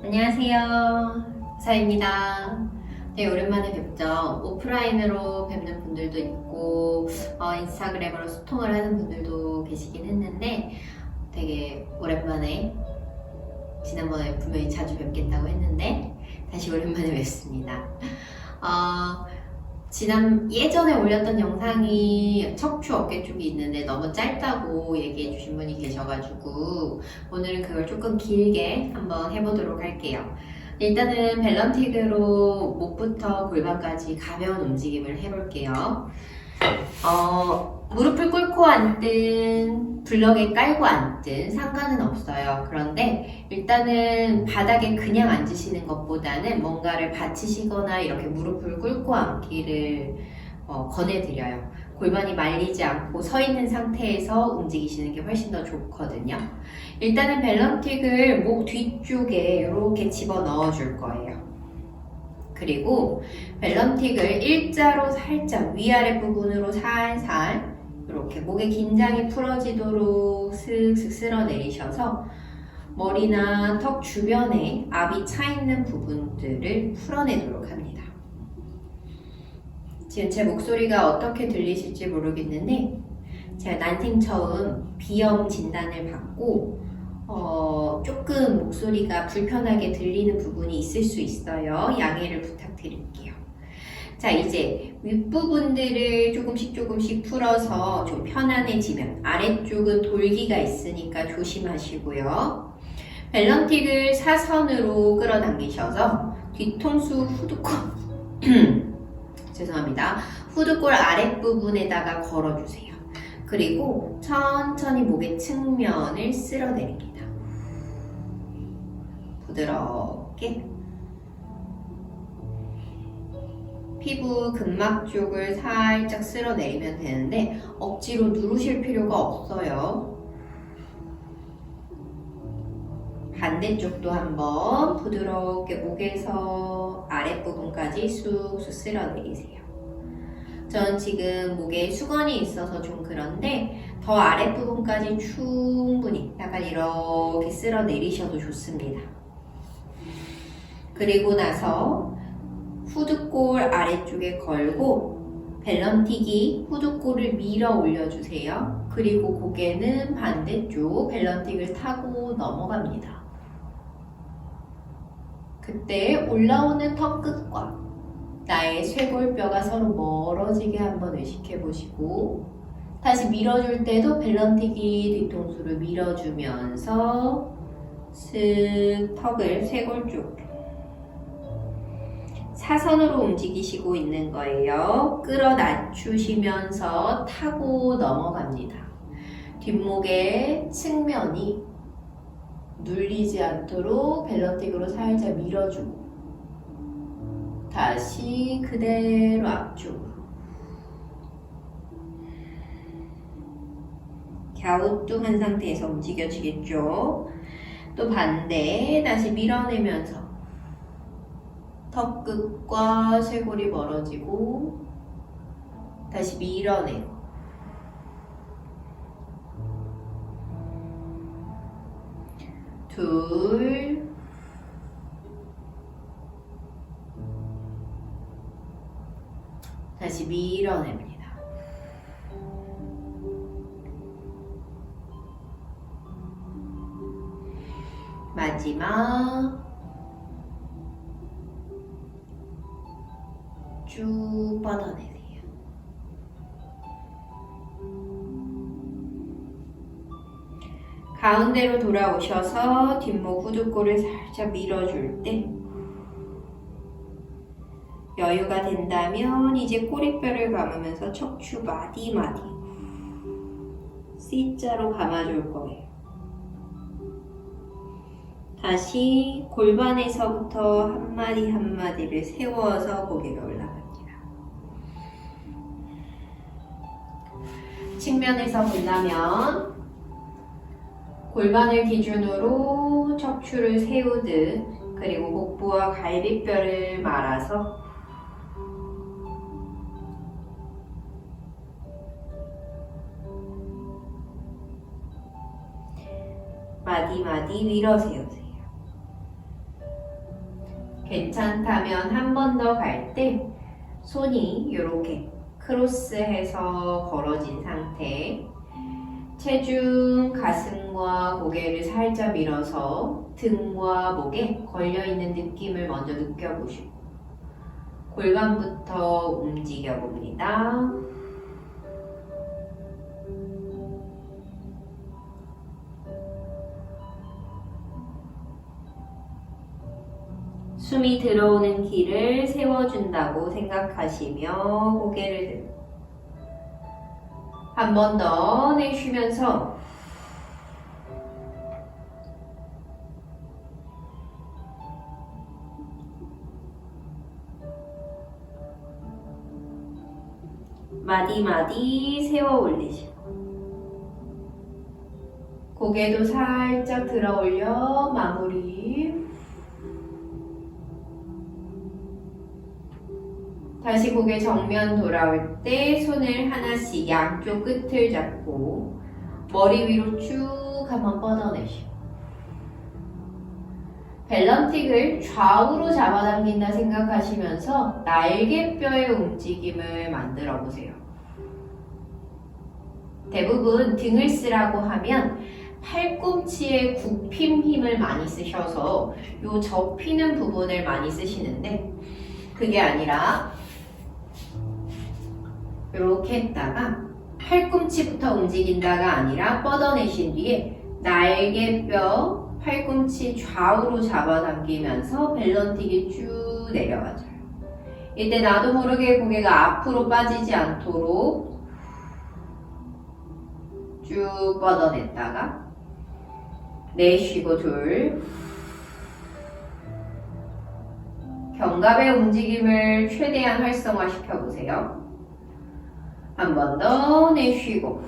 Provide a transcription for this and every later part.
안녕하세요. 사입니다. 네, 오랜만에 뵙죠. 오프라인으로 뵙는 분들도 있고, 어, 인스타그램으로 소통을 하는 분들도 계시긴 했는데, 되게 오랜만에, 지난번에 분명히 자주 뵙겠다고 했는데, 다시 오랜만에 뵙습니다. 어, 지난, 예전에 올렸던 영상이 척추 어깨 쪽이 있는데 너무 짧다고 얘기해 주신 분이 계셔가지고, 오늘은 그걸 조금 길게 한번 해보도록 할게요. 일단은 밸런틱으로 목부터 골반까지 가벼운 움직임을 해볼게요. 어, 무릎을 꿇고 앉든 블럭에 깔고 앉든 상관은 없어요. 그런데 일단은 바닥에 그냥 앉으시는 것보다는 뭔가를 받치시거나 이렇게 무릎을 꿇고 앉기를 어, 권해드려요. 골반이 말리지 않고 서 있는 상태에서 움직이시는 게 훨씬 더 좋거든요. 일단은 밸런틱을 목 뒤쪽에 이렇게 집어 넣어 줄 거예요. 그리고 밸런틱을 일자로 살짝 위아래 부분으로 살살 이렇게 목의 긴장이 풀어지도록 슥슥 쓸어 내리셔서 머리나 턱 주변에 압이 차 있는 부분들을 풀어내도록 합니다. 지금 제 목소리가 어떻게 들리실지 모르겠는데 제가 난생 처음 비염 진단을 받고 어, 조금 목소리가 불편하게 들리는 부분이 있을 수 있어요. 양해를 부탁드릴게요. 자, 이제 윗부분들을 조금씩 조금씩 풀어서 좀 편안해지면 아래쪽은 돌기가 있으니까 조심하시고요. 밸런틱을 사선으로 끌어당기셔서 뒤통수 후두골 죄송합니다. 후두골 아랫부분에다가 걸어주세요. 그리고 천천히 목의 측면을 쓸어내립니다. 부드럽게 피부 근막 쪽을 살짝 쓸어내리면 되는데 억지로 누르실 필요가 없어요. 반대쪽도 한번 부드럽게 목에서 아랫부분까지 쑥쑥 쓸어내리세요. 전 지금 목에 수건이 있어서 좀 그런데 더 아랫부분까지 충분히 약간 이렇게 쓸어 내리셔도 좋습니다. 그리고 나서 후드골 아래쪽에 걸고 밸런틱이 후드골을 밀어 올려주세요. 그리고 고개는 반대쪽 밸런틱을 타고 넘어갑니다. 그때 올라오는 턱 끝과 나의 쇄골뼈가 서로 멀어지게 한번 의식해 보시고 다시 밀어줄 때도 밸런틱이 뒤통수를 밀어주면서 슥 턱을 쇄골 쪽 사선으로 움직이시고 있는 거예요. 끌어 낮추시면서 타고 넘어갑니다. 뒷목의 측면이 눌리지 않도록 밸런틱으로 살짝 밀어주고 다시 그대로 앞쪽으로 갸우뚱한 상태에서 움직여지겠죠 또 반대 다시 밀어내면서 턱 끝과 쇄골이 멀어지고 다시 밀어내고 둘 다시 밀어냅니다. 마지막 쭉 뻗어내세요. 가운데로 돌아오셔서 뒷목 후두골을 살짝 밀어줄 때 여유가 된다면 이제 꼬리뼈를 감으면서 척추 마디마디 C자로 감아줄 거예요. 다시 골반에서부터 한마디 한마디를 세워서 고개가 올라갑니 측면에서 본다면 골반을 기준으로 척추를 세우듯 그리고 복부와 갈비뼈를 말아서 마디마디 밀어 세우세요. 괜찮다면 한 번 더 갈 때 손이 이렇게 크로스해서 걸어진 상태. 체중, 가슴과 고개를 살짝 밀어서 등과 목에 걸려있는 느낌을 먼저 느껴보시고 골반부터 움직여 봅니다. 숨이 들어오는 길을 세워준다고 생각하시며 고개를 들고 한 번 더 내쉬면서 마디마디 세워 올리시고 고개도 살짝 들어 올려 마무리 다시 고개 정면 돌아올 때 손을 하나씩 양쪽 끝을 잡고 머리 위로 쭉 한번 뻗어내시고 벨런틱을 좌우로 잡아당긴다 생각하시면서 날개뼈의 움직임을 만들어 보세요. 대부분 등을 쓰라고 하면 팔꿈치에 굽힘 힘을 많이 쓰셔서 요 접히는 부분을 많이 쓰시는데 그게 아니라 이렇게 했다가 팔꿈치부터 움직인다가 아니라 뻗어내신 뒤에 날개뼈 팔꿈치 좌우로 잡아당기면서 벨런틱이 쭉 내려가져요. 이때 나도 모르게 고개가 앞으로 빠지지 않도록 쭉 뻗어냈다가 내쉬고 둘 견갑의 움직임을 최대한 활성화시켜 보세요. 한 번 더 내쉬고.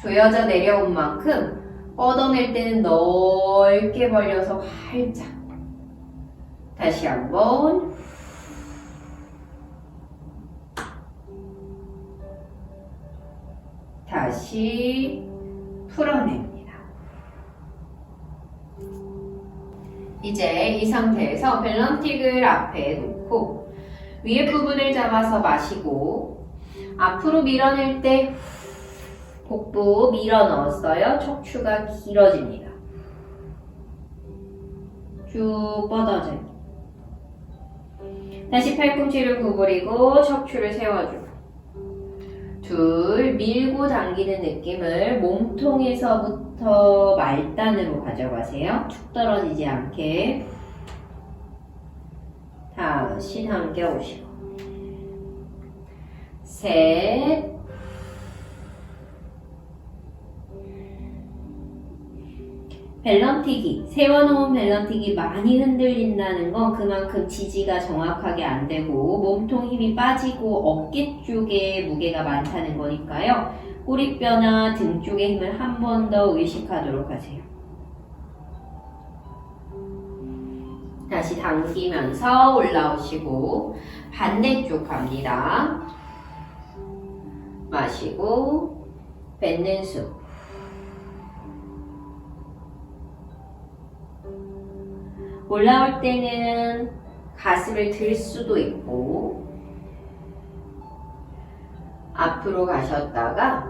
조여져 내려온 만큼 뻗어낼 때는 넓게 벌려서 활짝. 다시 한번. 다시 풀어냅니다. 이제 이 상태에서 벨런틱을 앞에 놓고 위에 부분을 잡아서 마시고 앞으로 밀어낼 때 복부 밀어 넣었어요. 척추가 길어집니다. 쭉 뻗어져요. 다시 팔꿈치를 구부리고 척추를 세워주고 둘 밀고 당기는 느낌을 몸통에서부터 말단으로 가져가세요. 툭 떨어지지 않게 다시 당겨 오시고 셋 벨런틱이 세워놓은 벨런틱이 많이 흔들린다는 건 그만큼 지지가 정확하게 안 되고 몸통 힘이 빠지고 어깨 쪽에 무게가 많다는 거니까요. 꼬리뼈나 등 쪽의 힘을 한 번 더 의식하도록 하세요. 다시 당기면서 올라오시고 반대쪽 갑니다. 마시고 뱉는 숨. 올라올 때는 가슴을 들 수도 있고 앞으로 가셨다가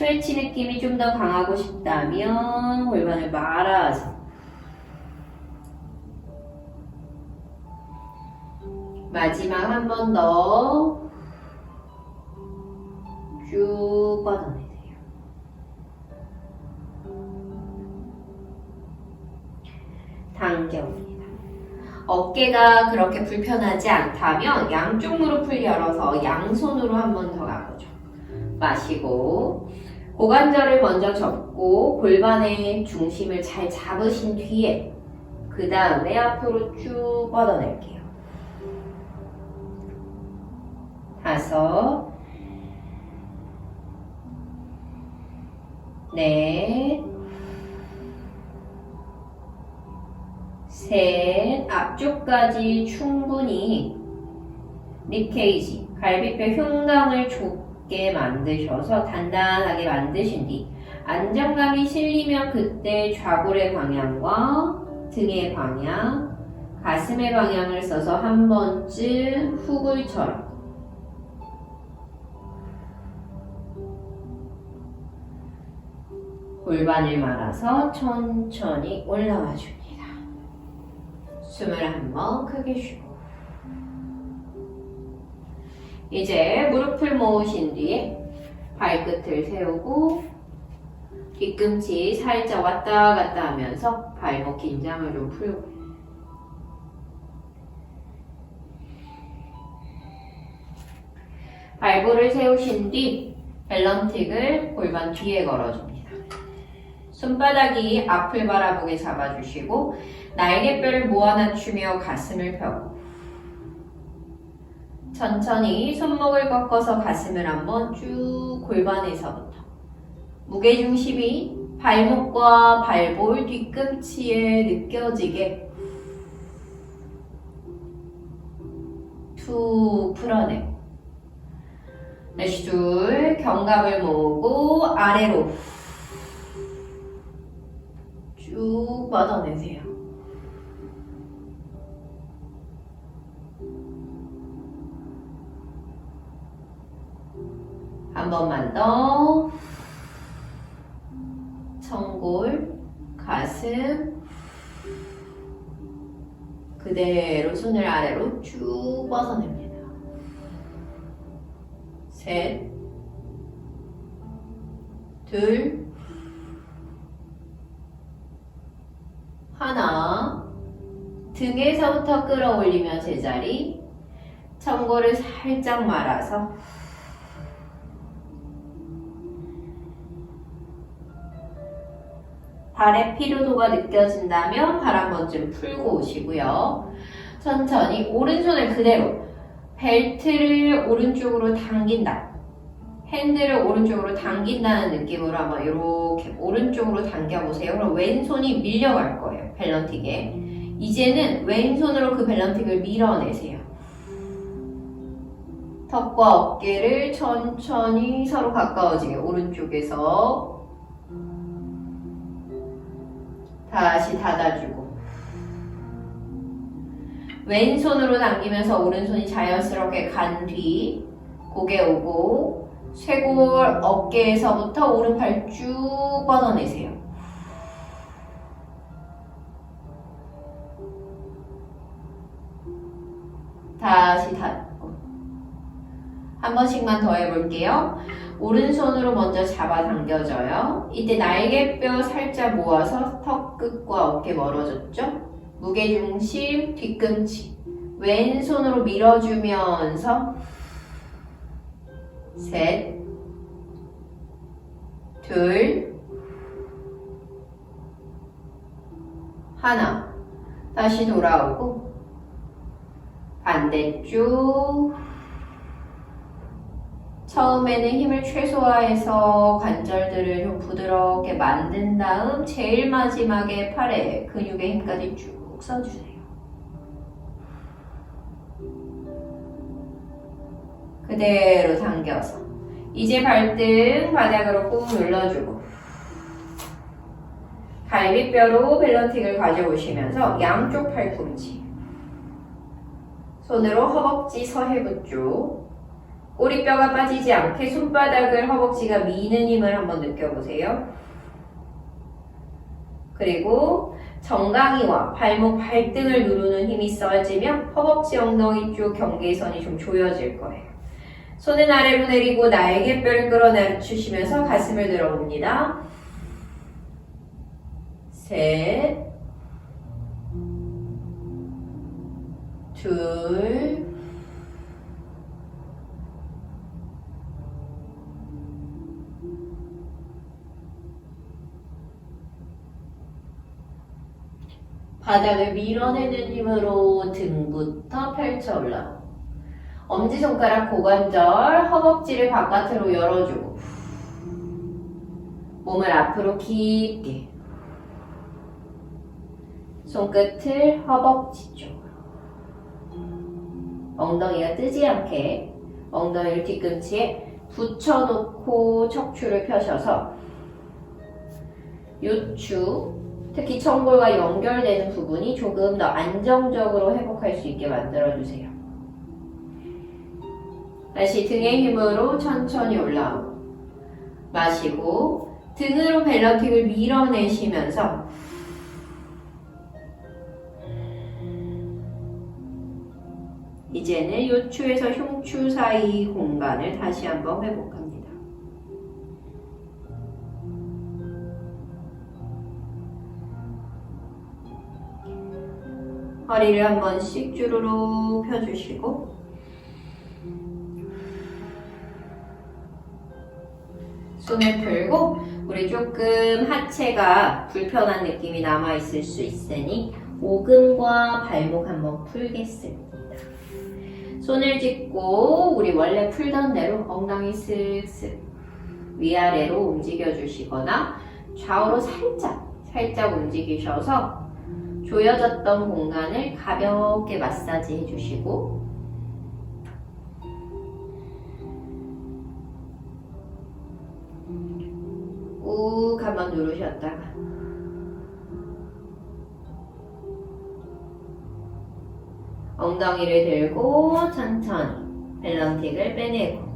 스트레치 느낌이 좀 더 강하고 싶다면 골반을 말아서 마지막 한 번 더 쭉 뻗어내세요. 당겨옵니다. 어깨가 그렇게 불편하지 않다면 양쪽 무릎을 열어서 양손으로 한 번 더 가보죠. 마시고 고관절을 먼저 접고 골반의 중심을 잘 잡으신 뒤에 그 다음에 앞으로 쭉 뻗어낼게요. 다섯. 넷. 셋, 앞쪽까지 충분히 립케이지, 갈비뼈 흉곽을 좁 게 만드셔서 단단하게 만드신 뒤 안정감이 실리면 그때 좌골의 방향과 등의 방향, 가슴의 방향을 써서 한 번쯤 후굴처럼 골반을 말아서 천천히 올라와 줍니다. 숨을 한 번 크게 쉬고 이제 무릎을 모으신 뒤에 발끝을 세우고 뒤꿈치 살짝 왔다 갔다 하면서 발목 긴장을 좀 풀고 발볼을 세우신 뒤 밸런틱을 골반 뒤에 걸어줍니다. 손바닥이 앞을 바라보게 잡아주시고 날개뼈를 모아 낮추며 가슴을 펴고 천천히 손목을 꺾어서 가슴을 한번 쭉 골반에서부터 무게중심이 발목과 발볼 뒤꿈치에 느껴지게 툭 풀어내고 다시 둘 견갑을 모으고 아래로 쭉 뻗어내세요. 한 번만 더. 청골, 가슴. 그대로 손을 아래로 쭉 뻗어냅니다. 셋, 둘, 하나. 등에서부터 끌어올리며 제자리. 청골을 살짝 말아서 발의 피로도가 느껴진다면 발 한 번쯤 풀고 오시고요. 천천히 오른손을 그대로 벨트를 오른쪽으로 당긴다. 핸들을 오른쪽으로 당긴다는 느낌으로 한번 이렇게 오른쪽으로 당겨보세요. 그럼 왼손이 밀려갈 거예요. 밸런틱에. 이제는 왼손으로 그 밸런틱을 밀어내세요. 턱과 어깨를 천천히 서로 가까워지게 오른쪽에서 다시 닫아주고 왼손으로 당기면서 오른손이 자연스럽게 간 뒤 고개 오고 쇄골 어깨에서부터 오른팔 쭉 뻗어내세요. 다시 닫고 한 번씩만 더 해볼게요. 오른손으로 먼저 잡아 당겨져요. 이때 날개뼈 살짝 모아서 턱 끝과 어깨 멀어졌죠? 무게중심 뒤꿈치 왼손으로 밀어주면서 셋, 둘, 하나 다시 돌아오고 반대쪽 처음에는 힘을 최소화해서 관절들을 좀 부드럽게 만든 다음 제일 마지막에 팔에 근육의 힘까지 쭉 써주세요. 그대로 당겨서 이제 발등 바닥으로 꾹 눌러주고 갈비뼈로 밸런틱을 가져오시면서 양쪽 팔꿈치 손으로 허벅지 서해부 쪽 꼬리뼈가 빠지지 않게 손바닥을 허벅지가 미는 힘을 한번 느껴보세요. 그리고 정강이와 발목, 발등을 누르는 힘이 써지면 허벅지 엉덩이 쪽 경계선이 좀 조여질 거예요. 손은 아래로 내리고 날개뼈를 끌어내주시면서 가슴을 들어옵니다. 셋, 둘, 바닥을 밀어내는 힘으로 등부터 펼쳐 올라오고 엄지손가락 고관절 허벅지를 바깥으로 열어주고 몸을 앞으로 깊게. 손끝을 허벅지 쪽으로. 엉덩이가 뜨지 않게 엉덩이를 뒤꿈치에 붙여놓고 척추를 펴셔서 요추, 특히 청골과 연결되는 부분이 조금 더 안정적으로 회복할 수 있게 만들어주세요. 다시 등의 힘으로 천천히 올라오고 마시고 등으로 벨러틱을 밀어내시면서 이제는 요추에서 흉추 사이 공간을 다시 한번 회복합니다. 허리를 한 번씩 주르륵 펴주시고 손을 풀고 우리 조금 하체가 불편한 느낌이 남아 있을 수 있으니 오금과 발목 한번 풀겠습니다. 손을 짚고 우리 원래 풀던 대로 엉덩이 쓱쓱 위아래로 움직여 주시거나 좌우로 살짝 살짝 움직이셔서 조여졌던 공간을 가볍게 마사지 해주시고 꾹 한번 누르셨다가 엉덩이를 들고 천천히 밸런틱을 빼내고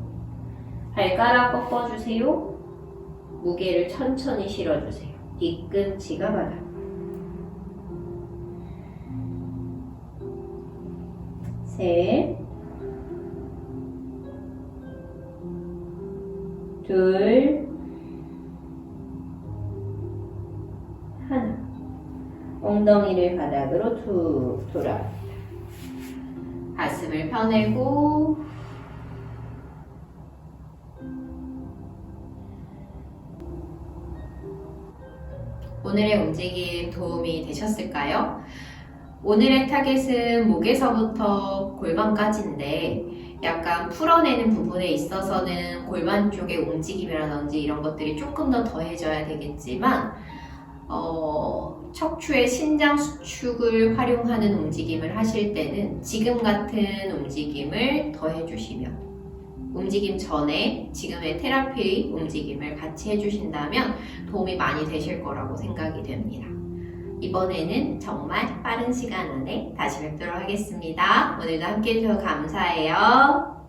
발가락 꺾어주세요. 무게를 천천히 실어주세요. 뒤꿈치가 바닥. 셋, 둘, 하나. 엉덩이를 바닥으로 툭 돌아. 가슴을 펴내고 오늘의 움직임 도움이 되셨을까요? 오늘의 타겟은 목에서부터 골반까지인데 약간 풀어내는 부분에 있어서는 골반 쪽의 움직임이라든지 이런 것들이 조금 더 더해져야 되겠지만 어, 척추의 신장 수축을 활용하는 움직임을 하실 때는 지금 같은 움직임을 더해주시면 움직임 전에 지금의 테라피 움직임을 같이 해주신다면 도움이 많이 되실 거라고 생각이 됩니다. 이번에는 정말 빠른 시간 안에 다시 뵙도록 하겠습니다. 오늘도 함께 해주셔서 감사해요.